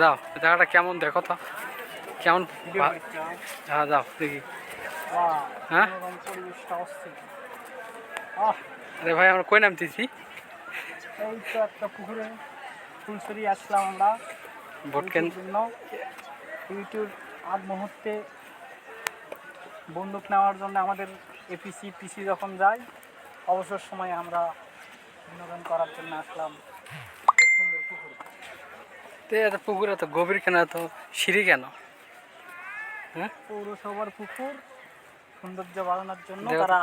যাও জায়গাটা কেমন? দেখো তো। কেমন? হয়। যাও, দেখি। হ্যাঁ? আরে ভাই, আমরা কই নামতেছি? এই তো একটা পুকুরে আসলাম আমরা মুহূর্তে বন্দুক নেওয়ার জন্য আমাদের এপিসি, পিসি যখন যায়, অবসর সময়ে আমরা বিনোদন করার জন্য আসলাম। সুন্দর তো এত পুকুরে তো গভীর কেন এত সিঁড়ি কেন? হ্যাঁ? পৌরসভার পুকুর সৌন্দর্য বাড়ানোর জন্য তারা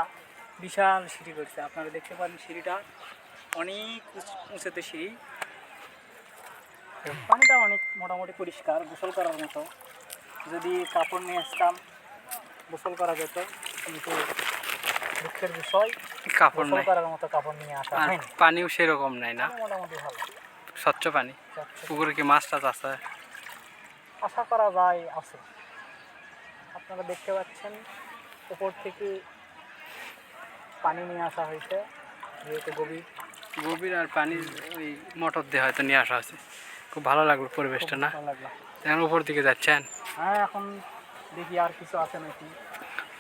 বিশাল সিঁড়ি করছে। আপনারা দেখতে পারেন সিঁড়িটা। অনেক উঁচুতে সিঁড়ি। পানিটা অনেক মোটামুটি পরিষ্কার গোসল করার মতো। যদি কাপড় নিয়ে আসতাম গোসল করা যেত। কিন্তু দুঃখের বিষয় কাপড় করার মতো কাপড় নিয়ে আসা পানিও সেরকম নাই না। মোটামুটি ভালো। স্বচ্ছ পানি। পুকুরে কি মাছ টাছ আছে? আশা করা যায় আছে। আপনারা দেখতে পাচ্ছেন উপর থেকে পানি নিয়ে আসা হয়েছে যেহেতু গভীর। গভীর আর পানি ওই মোটর দিয়ে হয়তো নিয়ে আসা হয়েছে। খুব ভালো লাগল পরিবেশটা না? এখন উপর দিকে যাচ্ছেন? হ্যাঁ এখন দেখি আর কিছু আছে নাকি।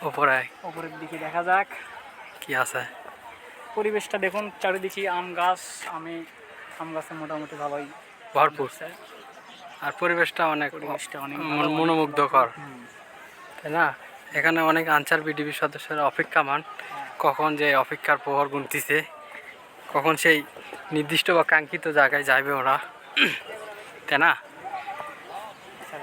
উপরে? উপরের দিকে দেখা যাক। কি আছে? পরিবেশটা দেখুন চারিদিকে আম গাছ আমি আম গাছে মোটামুটি ভালোই ভরপুর। আর পরিবেশটা অনেক মনোমুগ্ধকর। তাই না? এখানে অনেক আনসার বিডিবি সদস্যরা অপেক্ষা মান হ্যাঁ। কখন যে অপেক্ষার প্রহর গুনতিছে কখন সেই নির্দিষ্ট বা কাঙ্ক্ষিত জায়গায় যাবে ওরা। তাই না? আচ্ছা।